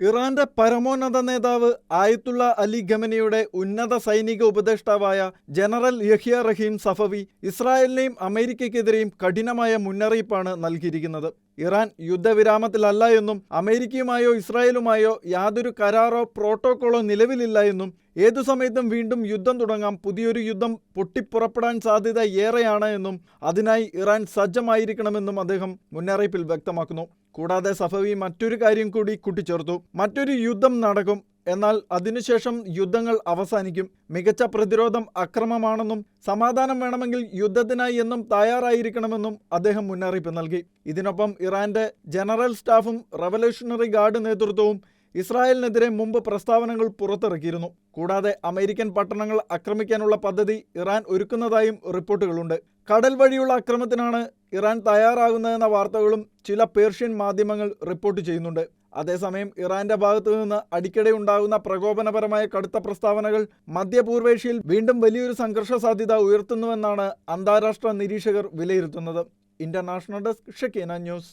ഇറാന്റെ പരമോന്നത നേതാവ് ആയത്തുള്ള അലി ഖമനിയുടെ ഉന്നത സൈനിക ഉപദേഷ്ടാവായ ജനറൽ യഹിയ റഹീം സഫവി ഇസ്രായേലിനെയും അമേരിക്കയ്ക്കെതിരെയും കഠിനമായ മുന്നറിയിപ്പാണ് നൽകിയിരിക്കുന്നത്. ഇറാൻ യുദ്ധവിരാമത്തിലല്ല എന്നും അമേരിക്കയുമായോ ഇസ്രായേലുമായോ യാതൊരു കരാറോ പ്രോട്ടോക്കോളോ നിലവിലില്ല എന്നും ഏതു സമയത്തും വീണ്ടും യുദ്ധം തുടങ്ങാം പുതിയൊരു യുദ്ധം പൊട്ടിപ്പുറപ്പെടാൻ സാധ്യത ഏറെയാണ് എന്നും അതിനായി ഇറാൻ സജ്ജമായിരിക്കണമെന്നും അദ്ദേഹം മുന്നറിയിപ്പിൽ വ്യക്തമാക്കുന്നു. കൂടാതെ സഫവി മറ്റൊരു കാര്യം കൂടി കൂട്ടിച്ചേർത്തു. മറ്റൊരു യുദ്ധം നടക്കും. എന്നാൽ അതിനുശേഷം യുദ്ധങ്ങൾ അവസാനിക്കും. മികച്ച പ്രതിരോധം അക്രമമാണെന്നും സമാധാനം വേണമെങ്കിൽ യുദ്ധത്തിനായി എന്നും തയ്യാറായിരിക്കണമെന്നും അദ്ദേഹം മുന്നറിയിപ്പ് നൽകി. ഇതിനൊപ്പം ഇറാന്റെ ജനറൽ സ്റ്റാഫും റവല്യൂഷണറി ഗാർഡ് നേതൃത്വവും ഇസ്രായേലിനെതിരെ മുമ്പ് പ്രസ്താവനകൾ പുറത്തിറക്കിയിരുന്നു. കൂടാതെ അമേരിക്കൻ പട്ടണങ്ങൾ ആക്രമിക്കാനുള്ള പദ്ധതി ഇറാൻ ഒരുക്കുന്നതായും റിപ്പോർട്ടുകളുണ്ട്. കടൽ വഴിയുള്ള ആക്രമണത്തിനാണ് ഇറാൻ തയ്യാറാകുന്നതെന്ന വാർത്തകളും ചില പേർഷ്യൻ മാധ്യമങ്ങൾ റിപ്പോർട്ട് ചെയ്യുന്നുണ്ട്. അതേസമയം ഇറാന്റെ ഭാഗത്തു നിന്ന് അടിക്കടി ഉണ്ടാകുന്ന പ്രകോപനപരമായ കടുത്ത പ്രസ്താവനകൾ മധ്യപൂർവേഷ്യയിൽ വീണ്ടും വലിയൊരു സംഘർഷ സാധ്യത ഉയർത്തുന്നുവെന്നാണ് അന്താരാഷ്ട്ര നിരീക്ഷകർ വിലയിരുത്തുന്നത്. International desk Shekina news.